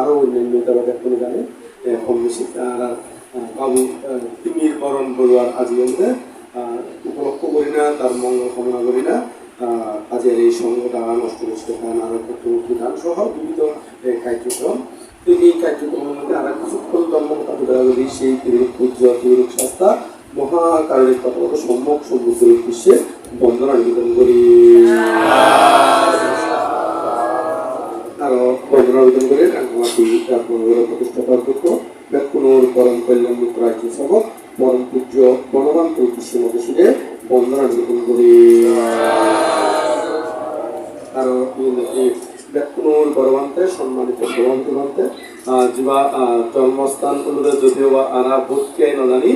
আরও অন্যান্য তারা ব্যাকুল গানে কম বেশি তারা বাবু তিমির বরণ বড়ুয়ার আজিয়ন্তে উপলক্ষ করি না, তার মঙ্গল কামনা করি না। আজের এই সংঘটা নষ্ট নষ্ট গান আরও গান সহ বিবিধ কার্যক্রম। তো এই কার্যক্রমের মধ্যে আর কিছুক্ষণ ধর্মকথা তুলে ধরি সেই তিরুক পূজ্য তিরুক শাস্তা মহাকারণিক কথা সম্মুখ সমুদ্রের উদ্দেশ্যে বন্দনা নিবেদন করি। আরও বন্দনা নিবেদন করে রাঙ্গামাটি পনেরো প্রতিষ্ঠাতা অধ্যক্ষ ব্যাকুনুর পরম কল্যাণ রাজ্য সভক পরম পূজ্য উদ্দেশ্যে মধ্যে সুরে বন্দনা নিবেদন করি। আরও ব্যাকুনুর গর্বান্তে সম্মানিত গর্বান্তে বান্তে যিবা জন্মস্থান অনুযায়ী যদিও বা আনা ভোটকে নজানি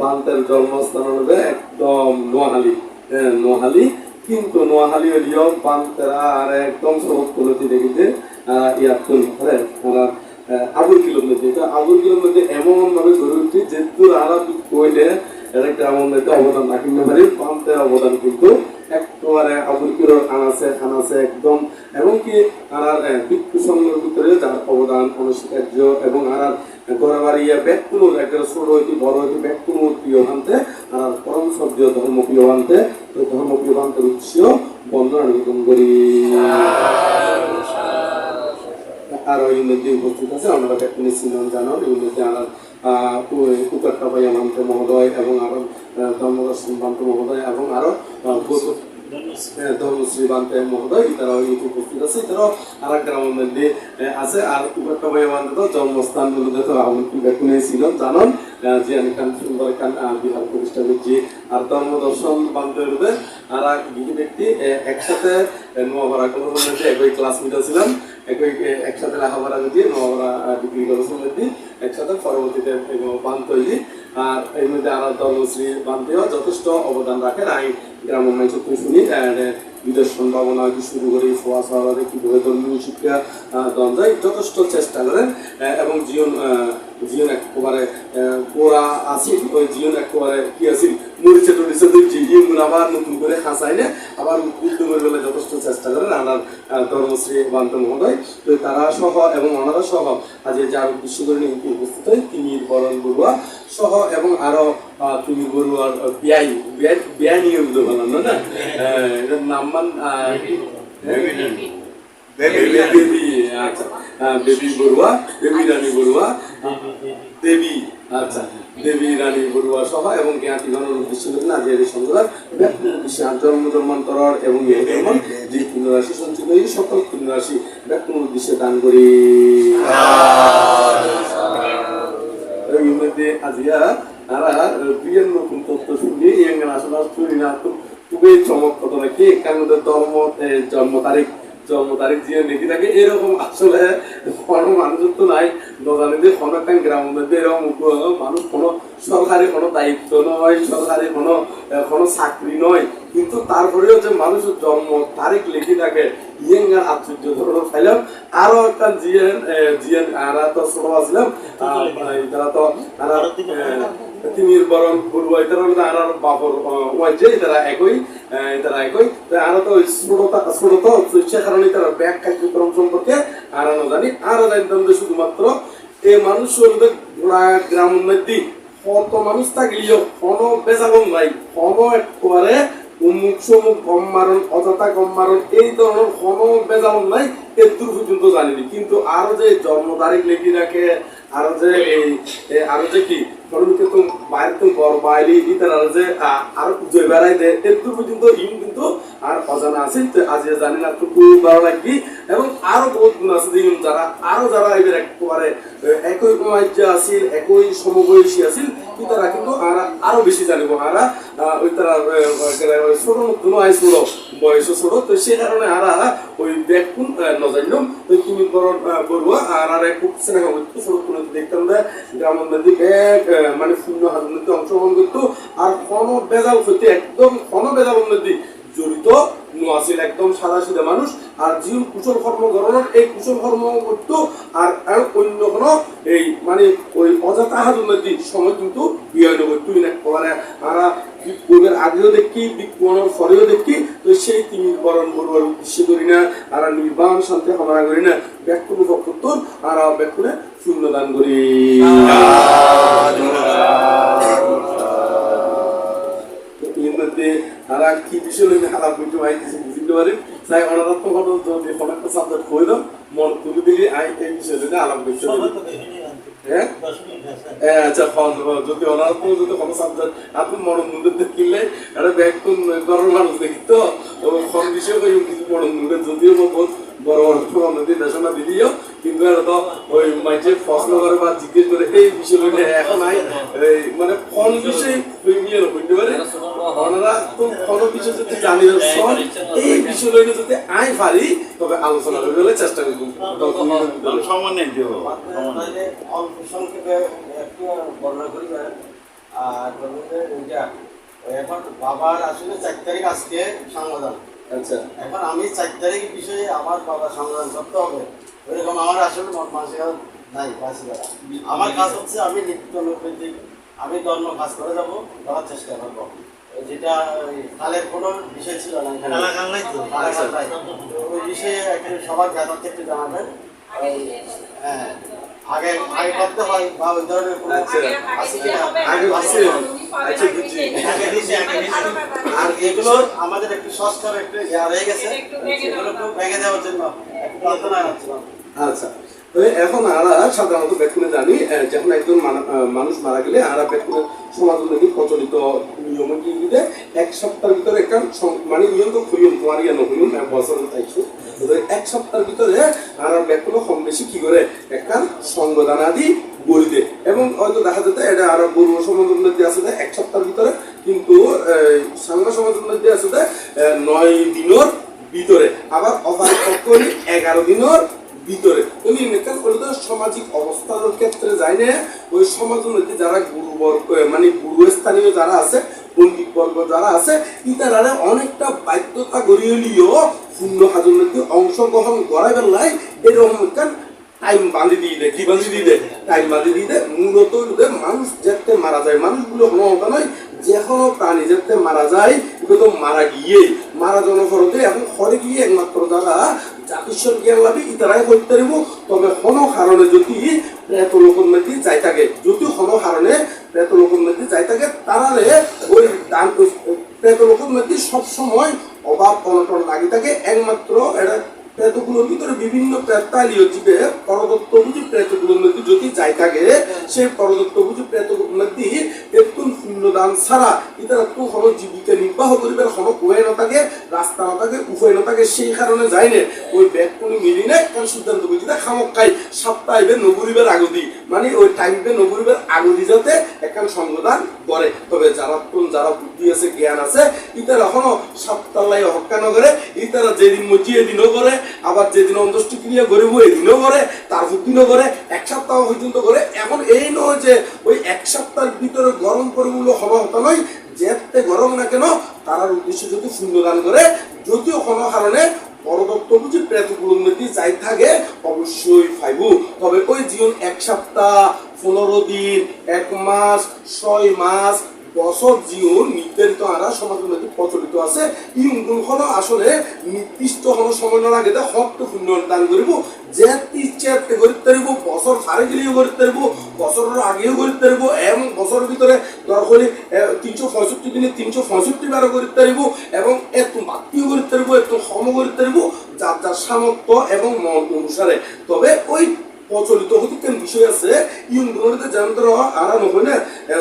বান্তের জন্মস্থান অনুযায়ী একদম নোয়াহালি নোয়াহালি কিন্তু নোয়াহালি হলিও বান্তেরা আর একদম সবক তুলতি দেখিতে ইয়াত তুল হ্যাঁ আবুল কিলোমিটার এটা আবুল কিলোমিটার এমন ভাবে গড়ে উঠছে, যেহেতু আরা কইলে এটা গ্রামের অবদান না পারি বান্তের অবদান কিন্তু একেবারে আবুল কিলোর আনাছে, খানাছে একদম। এবং কি আর ভিক্ষু সংঘের ভিতরে যার অবদান অনস্বীকার্য এবং আর গড়াবাড়িয়া ব্যক্তির একটা ছোট হইতে বড় হইতে ব্যক্তির প্রিয় ভান্তে আর পরম সভ্য ধর্ম প্রিয় ভান্তে, তো ধর্ম প্রিয় ভান্তের উৎস বন্দনা নিবেদন করি। আর ওই মধ্যে উপস্থিত আছে। আমরা ব্যক্তি সিনন জানান এই মধ্যে আমার কুকারটা ভাইয়া মহোদয় এবং আরও ধর্মদর্শন মান্ত মহোদয় এবং আরও আহ, গৌতম হ্যাঁ, ধর্মশ্রী বান্তে মহোদয় তারা ইউটিউব উপস্থিত আছে। তারাও আর এক গ্রামের মধ্যে আছে। আর কুকারটা ভাইয়া জন্মস্থান বলতে তো আমার বেকুনে ছিল জানন। যে আমি কান সুন্দর কান বিহার প্রতিষ্ঠা করছি আর ধর্মদর্শন বান্তে বলতে আর এক ব্যক্তি একসাথে কলেজের মধ্যে একই ক্লাসমেট ছিলাম একসাথে লেখাপড়া কলেজের মধ্যে একসাথে পরবর্তীতে পান হয়েছি আর এর মধ্যে আমার ধর্মশ্রী বান্তেও যথেষ্ট অবদান রাখেন আমি মানুষ তুমি শুনি বিদেশ সম্ভাবনা কি শুরু করে ফোয়া শহরে কীভাবে ধর্মীয় শিক্ষা আহ, যথেষ্ট চেষ্টা করেন এবং জীবন আহ, জীবন একেবারে পোড়া আছিল ওই জীবন একেবারে কি আছিল মরিচে টরিচে দিচ্ছি ইমুন আবার নতুন করে হাসাই না আবার উদ্বুদ্ধ করে যথেষ্ট চেষ্টা করেন আহ, ধর্মশ্রী বান্ত মহোদয়। তো তারা সহ এবং ওনারা সহ আজ যার উদ্দেশ্য করে উপস্থিত হয় তিনি বরণ বড়ুয়া সহ এবং আরও তুমি বড়ুয়ার আহ, বিয়াই বিয়াই বিয়াই নিয়ে বুঝতে পারলাম না না? এটার নাম মান আহ, বেবি বেবি আচ্ছা। আহ, বড়ুয়া বেবি রানী বড়ুয়া দেবী আচ্ছা। দেবী রানী বড়ুয়া সহ এবং জ্ঞাতি গণের উদ্দেশ্য করে না যে সংগ্রাম বিশ্বাস জন্ম এবং এই যে রাশি সঞ্চিত এই সকল তিন রাশি ব্যাকুল উদ্দেশ্যে দান করি। মধ্যে আজিয়া তারা বিয়ের নতুন তত্ত্ব শুনি ইয়াঙ্গান আসলে শুনি না তো খুবই চমৎকার নাকি কারণ ধর্ম জন্ম তারিখ জন্ম তারিখ দিয়ে লিখে থাকে এরকম আসলে কোনো মানুষ তো নাই নজানি যে কোনো একটা গ্রাম এরকম মানুষ কোনো সরকারি কোনো দায়িত্ব নয়, সরকারি কোনো কোনো চাকরি নয়। কিন্তু তারপরেও যে মানুষের জন্ম, তারিখ লিখি থাকে ইয়েঙ্গার আশ্চর্য ধরনের পাইলাম আরও একটা জিএন জিএন, আরা তো ছোট আসলাম তারা তো ইতারা আর বাবর তারা একই তারা একই। আর তো ছোটতা ছোট সে কারণে তারা ব্যাগ কার্যক্রম সম্পর্কে আর জানি। আর জানতাম যে শুধুমাত্র এই মানুষ গ্রাম মধ্যে থাকলেও কোনো বেজাবন নাই। কোনো একবারে উমুক সমুক গম মারণ অযথা গম মারণ এই ধরনের কোনো বেজাবন নাই এদূর পর্যন্ত জানিনি কিন্তু আরও যে জন্ম তারিখ লেখি রাখে আরও যে এই আরও যে কি ফলকে তো বাইরে তো গড় বাইলি ইতার আর যে আরও জয় বেড়াই দেয় এদূর পর্যন্ত ইম কিন্তু আর অজানা আছে, তো আজ জানি না, তো খুব ভালো লাগবি। এবং আরও বহুত গুণ আছে দিন যারা, আরও যারা এবার একেবারে একই রাজ্য আছিল, একই সমবয়সী আছিল কি তারা কিন্তু আর বেশি জানিব। আর ওই তারা ছোট কোনো আইছিল বয়স ছোট, তো সে কারণে আর ওই ব্যাগ কোন নজাইলাম ওই তুমি বড়ুয়া আর আর, এক সিনেমা হইতো ছোট কোনো দেখতাম যে গ্রামের মধ্যে ব্যাগ মানে শূন্য হাজার অংশগ্রহণ করতো, আর কোনো বেজাল হইতে একদম কোনো বেজাল মধ্যে জড়িত নোয়াছিল একদম সাদা সিধা মানুষ, আর জীবন কুশল কর্ম গণনার এই কুশল কর্ম করতো, আর অন্য কোনো এই মানে ওই অযথা হাজুর সময় কিন্তু বিয়ে নেব তুই না করে আর বিক্ষোভের আগেও দেখি বিক্ষোভের পরেও দেখি, তো সেই তিনি বরণ বড়ুয়ার উদ্দেশ্য করি না, আর নির্বাণ শান্তি কামনা করি না ব্যক্ত পক্ষত্তর আর বেকুনে শূন্যদান করি। আর কি বিষয় লইলে খারাপ কিছু আই কিছু বুঝতে পারি? তাই ওনারা তো কোনো যদি কোনো একটা সাবজেক্ট কই দাও। মন তুলে দিলে আই এই বিষয় লইলে আলাপ করতে হ্যাঁ? হ্যাঁ আচ্ছা যদি যদি কোনো সাবজেক্ট আপনি মনের মধ্যে দেখিলে আরে ব্যাগ কোন ঘরের মানুষ দেখি তো? বিষয় কিছু যদিও বহুত বড় বড় ফোন নদী দেশনা কিন্তু এটা তো ওই মাঝে প্রশ্ন করে বা জিজ্ঞেস করে এই বিষয় এখন নাই এই মানে ফোন বিষয় নিয়ে বুঝতে পারে ওনারা তো কোনো বিষয় যদি জানি এই বিষয় লইলে যদি আই পারি তবে আলোচনা করবে চেষ্টা করব। সামান্য অল্প সংক্ষেপে একটু বর্ণনা করি আর এখন বাবার আসলে চার তারিখ আজকে সংবাদন আচ্ছা। এখন আমি চার তারিখ বিষয়ে আমার বাবা সংবাদন করতে হবে। ওইরকম আমার আসলে মন মানসিকতা নাই করা আমার কাজ হচ্ছে আমি নিত্য নৈতিক আমি ধর্ম কাজ করে যাব করার চেষ্টা করব। যেটা ওই কালের কোনো বিষয় ছিল না এখানে। ওই বিষয়ে একটু সবার জ্ঞাতার্থে একটু জানাবেন। হ্যাঁ। আগে আগে করতে হয় বা ওই ধরনের কোনো। আছে কিনা? আগে আছে। আচ্ছা, বুঝছি। আগে দিছে, আগে দিছে। আর এগুলো আমাদের একটু সংস্কার একটু ইয়া রয়ে গেছে। একটু ভেঙে দেওয়ার জন্য। একটু প্রার্থনা রাখছিলাম আচ্ছা। এখন আমরা সাধারণত বেকুনে জানি যখন একজন মানুষ মারা গেলে আমরা বেকুনে সমাজ নাকি প্রচলিত নিয়ম কি এক সপ্তাহের ভিতরে একটা মানে নিয়ম তো খুঁজুন তোমার ইয়ে নহুন বছর তাইছো তো এক সপ্তাহের ভিতরে আমরা বেকুনে কম বেশি কি করে একটা সংবিধান আদি দে এবং হয়তো দেখা যেতে এটা আরও পূর্ব সমাজের মধ্যে আছে এক সপ্তাহের ভিতরে কিন্তু সাংবা সমাজের মধ্যে আছে নয় দিনের ভিতরে, আবার অপার পক্ষলি এগারো দিনের ভিতরে। উনি মেকাল করলে সামাজিক অবস্থার ক্ষেত্রে যায় না, ওই সমাজের মধ্যে যারা গুরুবর্গ মানে গুরু স্থানীয় যারা আছে, পণ্ডিত বর্গ যারা আছে ইতারা অনেকটা বাধ্যতা গড়িয়ে শূন্য হাজর মধ্যে অংশগ্রহণ করাই বেলায় এরকম একটা টাইম বাঁধি দিয়ে দেয় কি বাঁধি দিয়ে দেয় টাইম বাঁধি দিয়ে দেয় মূলত মানুষ যেতে মারা যায়। মানুষগুলো কোনো কথা নয় যে কোনো প্রাণী যেতে মারা যায় তো মারা গিয়ে, মারা যাওয়ার ফলতে এখন ঘরে গিয়ে একমাত্র যারা জাতিস্বর জ্ঞান লাভি ইতারাই করতে পারিব তবে কোনো কারণে যদি প্রেত মধ্যে যাই থাকে, যদি কোনো কারণে প্রেত মধ্যে যাই থাকে তারালে ওই দান প্রেত মধ্যে সবসময় অভাব অনটন লাগি থাকে। একমাত্র এটা প্রেতগুলোর ভিতরে বিভিন্ন প্রেতালীয় জীবে পরদত্ত বুঝি প্রেতগুলোর মধ্যে যদি যাই থাকে, সেই পরদত্ত বুঝি প্রেতগুলোর মধ্যে একটু শূন্যদান ছাড়া ইতারা তো কোনো জীবিকা নির্বাহ করিবার কোনো উপায় না থাকে, রাস্তা না থাকে উপায় না থাকে, সেই কারণে যায় না, ওই ব্যাগ কোনো মিলি না কারণ সিদ্ধান্ত বুঝি না, খামক খাই সপ্তাহ নগরীবের আগদি। মানে ওই টাইমে নগরীবের আগদি যাতে একখান সংবিধান করে তবে যারা কোন যারা বুদ্ধি আছে, জ্ঞান আছে ইতারা এখনও সপ্তাহ হক্কা নগরে ইতারা যেদিন মজি এদিনও করে আবার যেদিন অন্তষ্টি ক্রিয়া করিব এদিনও করে তার দিনও করে এক সপ্তাহ পর্যন্ত করে এখন এই নয় যে ওই এক সপ্তাহের ভিতরে গরম পরিগুলো হওয়া হতো নয় যেতে গরম না কেন তার উদ্দেশ্য যদি শূন্যদান করে যদিও কোনো কারণে পরদত্ত বুঝি প্রেতগুলোর মধ্যে যাই থাকে, অবশ্যই ফাইবু তবে ওই জীবন এক সপ্তাহ, পনেরো দিন, এক মাস, ছয় মাস বছর জীবন নির্ধারিত আরা সমাজের প্রচলিত আছে। ই কোন আসলে নির্দিষ্ট কোনো সময় না লাগে হক শূন্য দান করিব যে ইচ্ছে এতে করতে পারিব বছর সারে গেলেও করতে পারিব বছরের আগেও করতে পারিব এবং বছরের ভিতরে দরকার হলে তিনশো পঁয়ষট্টি দিনে তিনশো পঁয়ষট্টি বারো করতে পারিব এবং এত বাক্তিও করতে পারিব এত সম করতে পারিব যার যার সামর্থ্য এবং মন অনুসারে। তবে ওই প্রচলিত হতে বিষয় আছে। ইউন গুণতে জানতে আরা নহয় না।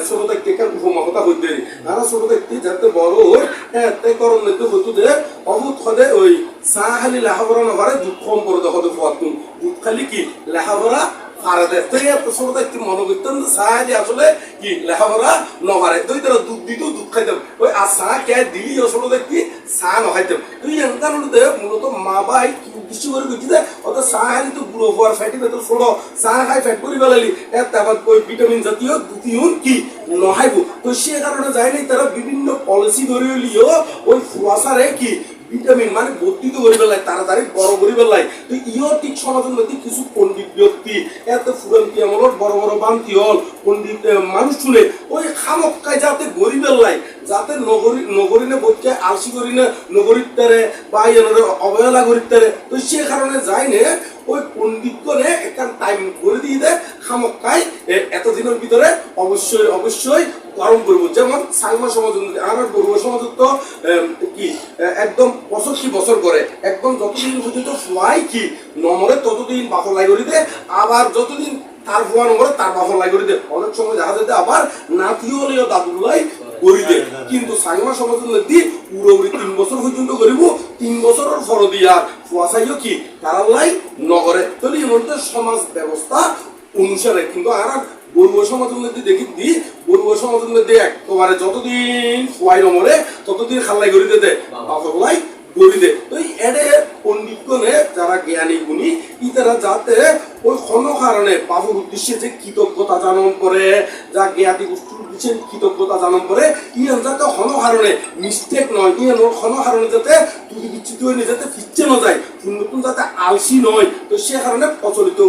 ছোট কেন উপমহতা হইতে আরা ছোট যাতে বড় হয় হ্যাঁ তাই করণ নিতে হইতো দে অভূত হদে ওই চাহ খালি নকরে দুঃখ কম করে দেখো দেখো খালি কি লেখাপড়া পারে দেয়? তো কি লেখাপড়া নপারে তুই মূলত মা বাই কি উদ্দেশ্য করে গেছি যে অত খালি তো বুড়ো হওয়ার ফ্যাটি ভেতর ছোট চাহ খাই ফ্যাট কৰিব পেলালি। এর তারপর ভিটামিন জাতীয় দুটিউন কি? নহাইব। তো সে কারণে যায়নি তারা বিভিন্ন পলিসি ধরে লিও ওই ফুয়াশারে কি? ভিটামিন মানে বর্ধিত করে পেলাই তাড়াতাড়ি বড় করে পেলাই তো ইও ঠিক সমাজের মধ্যে কিছু পণ্ডিত ব্যক্তি, এত ফুরান্তি আমল বড় বড় বান্তি হল, পণ্ডিত মানুষ শুনে ওই খামক্কায় যাতে গরিবের লাই যাতে নগরী নগরীনে বোধকে আলসি করি না, নগরীর তারে বা অবহেলা গরিব তারে তো সে কারণে যায় নে ওই পণ্ডিত করে একটা টাইম করে দিয়ে দেয় খামক্কায় এতদিনের ভিতরে অবশ্যই অবশ্যই গরম করব। যেমন সালমা সমাজ আর বড়ুয়া সমাজ তো কি একদম কি বছর করে একদম যতদিন পর্যন্ত ফ্লাই কি নমরে ততদিন লাই করিতে আবার যতদিন তার ফোয়া নম্বরে তার লাই করিতে অনেক সময় দেখা যেতে আবার নাতিও হলেও দাদুলাই করিতে। কিন্তু সাংমা সমাজ অনুযায়ী পুরোপুরি তিন বছর পর্যন্ত করিব তিন বছরের ফর দিয়া ফুয়াশাইও কি কারাল্লাই নগরে তাহলে এর মধ্যে সমাজ ব্যবস্থা অনুসারে কিন্তু আর বড়ুয়া সমাজ মধ্যে দেখি দি বড়ুয়া সমাজের মধ্যে একবারে যতদিন ফুয়াই নমরে ততদিন খাল্লাই করিতে দে বাফরলাই করিতে তো এডে পণ্ডিতগণে যারা জ্ঞানী গুণী ইতারা যাতে ওই কোন কারণে বাবুর উদ্দেশ্যে যে কৃতজ্ঞতা জানন করে যা জ্ঞাতি গোষ্ঠীর উদ্দেশ্যে কৃতজ্ঞতা জানন করে ইয়ে যাতে কোন কারণে মিস্টেক নয় ইয়ান কোন কারণে যাতে তুলি বিচ্ছিত হয়ে যাতে ফিরছে না যায় নতুন যাতে আলসি নয়, তো সে কারণে প্রচলিত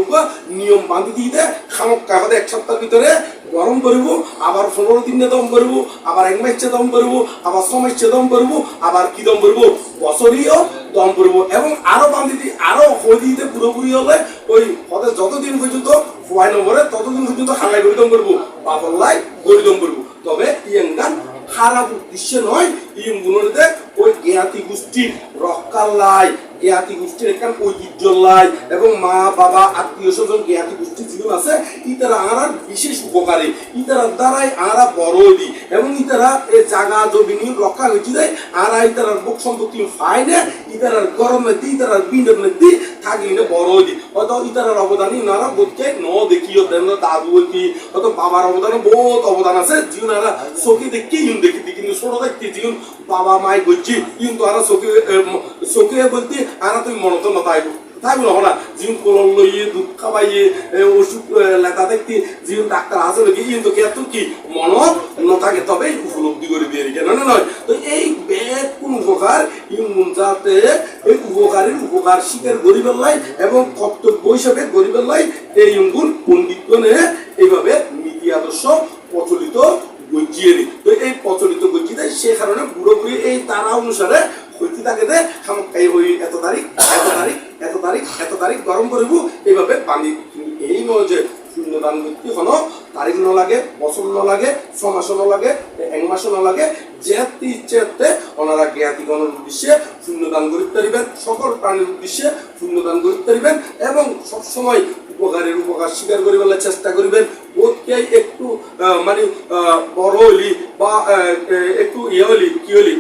নিয়ম বান্ধি দিয়ে দেয় খামক কাগজে এক সপ্তাহের ভিতরে গরম করব, আবার পনেরো দিনে দম করব, আবার এক মাসে দম করব, আবার ছ মাসে দম করব, আবার কি দম করব? বছরীয় দম করব। এবং আরও বান্ধি দিয়ে আরও হয়ে পুরোপুরি হলে ওই পদে যতদিন পর্যন্ত ফোয়াই নম্বরে ততদিন পর্যন্ত হালাই গরিদম করব। বাপল্লাই গরিদম করব। তবে ইয়েঙ্গান খারাপ উদ্দেশ্যে নয় ইম গুণতে ওই জ্ঞাতি গোষ্ঠীর রক্ষার লাই জ্ঞাতি গোষ্ঠীর একখান ঐতিহ্য লাই এবং মা, বাবা, আত্মীয় স্বজন জ্ঞাতি গোষ্ঠী জীবন আছে, ইতারা আরা বিশেষ উপকারী। ইতারা দ্বারাই আরা বড় দি এবং ইতারা এ জাগা, জমিনি, রক্ষা হয়েছে দেয় আরা ইতারার বুক সম্পত্তি ফাইনে, ইতারার গরমে দি ইতারার বিন্ডের মধ্যে বড় দি। হয়তো ইতারার অবদান ইনারা বোধকে ন দেখিও দেন দাদু কি হয়তো বাবার অবদানে বহুত অবদান আছে। জিউন আরা চোখে দেখি, ইউন দেখি কিন্তু ছোট দেখতে জিউন বাবা মাই গজ্জি ইউন তো আর চোখে চোখে বলতে আরা তুই মনত নতাইব জিউন কলম লইয়ে ওষুধ লেখা দেখতে ডাক্তার আছে নাকি ইউন তো কে তবে উপলব্ধি করে দিয়ে না নয় তো এই কোন উপকার? যাতে এই উপকারের উপকার গরিবের লাই এবং কর্তব্য হিসাবে গরিবের লাই এই এইভাবে নীতি আদর্শ প্রচলিত গজ্জিয়ে নি তো এই প্রচলিত দেয় সে কারণে বুড়ো বুড়ি এই তারা অনুসারে হইতে থাকে ওই এত তারিখ এত তারিখ তারিখ, এত তারিখ গরম করিব, এইভাবে কিন্তু এই নয় যে শূন্যদান ব্যক্তি হনো তারিখ ন লাগে বছর ন লাগে ছ এক মাস ন লাগে যেতে ইচ্ছেতে ওনারা জ্ঞাতিগণের উদ্দেশ্যে শূন্যদান করিতে পারিবেন, সকল প্রাণীর উদ্দেশ্যে শূন্যদান করিতে পারিবেন এবং সবসময় উপকারের উপকার স্বীকার করিবার চেষ্টা করিবেন। বোধকে একটু মানে বড় হলি বা একটু ইয়ে হইলি, কি হলি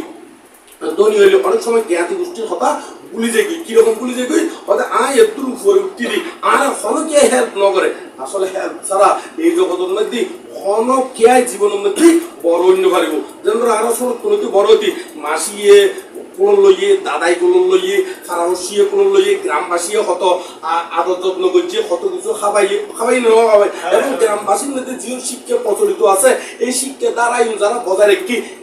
ধনী হইলে। অনেক সময় জ্ঞাতি গোষ্ঠীর কথা ভুলি যাই কীরকম ভুলি যাই হয়তো আয় একটু উপরে উঠতিলি আর হনকে হেল্প নগরে আসলে হেল্প ছাড়া এই জগতের মধ্যে হনকে জীবনের মধ্যে বড় অন্য পারিব যেন আরও সময় কোনো বড় হতি মাসিয়ে কোন লইয়ে, দাদাই কোন লইয়ে ফারামসিয়ে কোন লইয়ে গ্রামবাসীয়ে হত আদর যত্ন করছে, হত কিছু খাবাই খাবাই নেওয়া হবে এবং গ্রামবাসীর মধ্যে যে শিক্ষা প্রচলিত আছে, এই শিক্ষা দ্বারাই যারা বজায়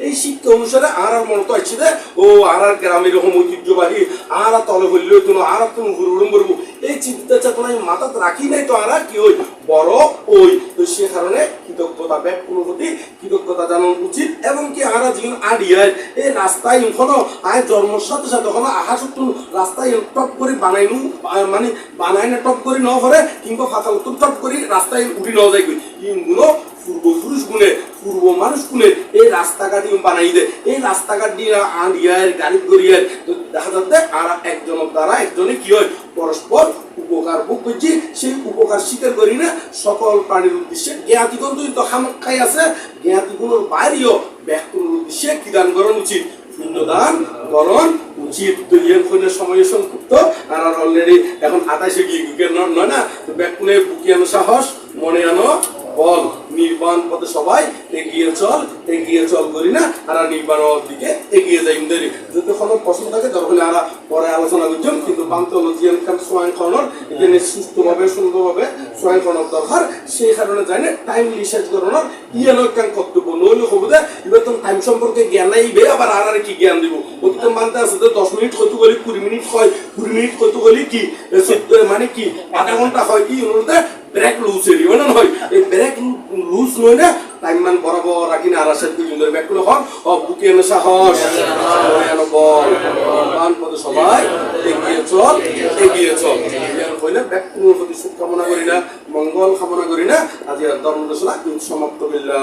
এই শিক্ষা অনুসারে আর আর মনে যে, ও আর আর গ্রামের ঐতিহ্যবাহী, আর তলে হইলে তুমি আর ঘুরে উড়ুম করব এই চিন্তা চেতনা আমি মাথাতে রাখি নাই তো আর কি ওই বড় ওই তো সে কারণে কৃতজ্ঞতা ব্যাগ কোনো প্রতি কৃতজ্ঞতা জানানো উচিত এবং কি আর জীবন আড়িয়ায়। এই রাস্তায় ইনখনো আয় জন্মর সাথে সাথে কোনো আহা সত্য রাস্তায় টপ করে বানাইনু আহ, মানে বানাই না টপ করে ন করে কিংবা ফাঁকা উত্তর টপ করে রাস্তায় উঠি ন যায় ইনগুলো পূর্বপুরুষ গুণে পূর্ব মানুষ গুণে এই রাস্তাঘাট বানাই দে। এই রাস্তাঘাট দিয়ে আড়িয়ায় গাড়ি গড়িয়ায় তো দেখা যাচ্ছে আর একজনের দ্বারা একজনে কি হয়, পরস্পর উপকার ভোগ করছি। সেই উপকার স্বীকার করি না। সকল প্রাণীর উদ্দেশ্যে জ্ঞাতিগণ তো খামাক্কাই আছে। জ্ঞাতিগুলোর বাইরেও ব্যক্তির উদ্দেশ্যে কি দান করা উচিত? পিণ্ডদান করণ উচিত। তো ইয়ে সময় সংক্ষিপ্ত। আর অলরেডি এখন আঠাশে গিয়ে নয় না? তো ব্যাকুনে বুকি আনো সাহস, মনে আনো বল। নির্বাণ পথে সবাই এগিয়ে চল এগিয়ে চল করি না আর নির্বাণের দিকে এগিয়ে যাই দেরি যদি কোনো প্রশ্ন থাকে, তখন আর পরে আলোচনা করছেন, কিন্তু সোয়াংকরণের এখানে সুস্থভাবে সুন্দরভাবে সোয়াংকরণের দরকার সেই কারণে জানি টাইম রিসার্চ করানোর ইয়েলো কান কর্তব্য নইলে হব দে এবার তো টাইম সম্পর্কে জ্ঞান নাই আবার আর কি জ্ঞান দিব? অতীত মানতে আছে যে দশ মিনিট কত গলি কুড়ি মিনিট হয়, কুড়ি মিনিট কত গলি কি? মানে কি, আধা ঘণ্টা হয় কি অনুরোধে? ব্রেক লুজ এরি মানে নয়? এই ব্রেক লুজ নয় না? টাইম মান বরাবর রাখি না, আর আসে দুই জনের ব্যাগ করে হন। ও, বুকে এনে সাহস। বল। মান পদে সবাই, এগিয়ে চল এগিয়ে চল। কইলে কোনো প্রতি কামনা করি না, মঙ্গল কামনা করি না। আজ ধর্ম দেশনা সমাপ্ত বিল্লাহ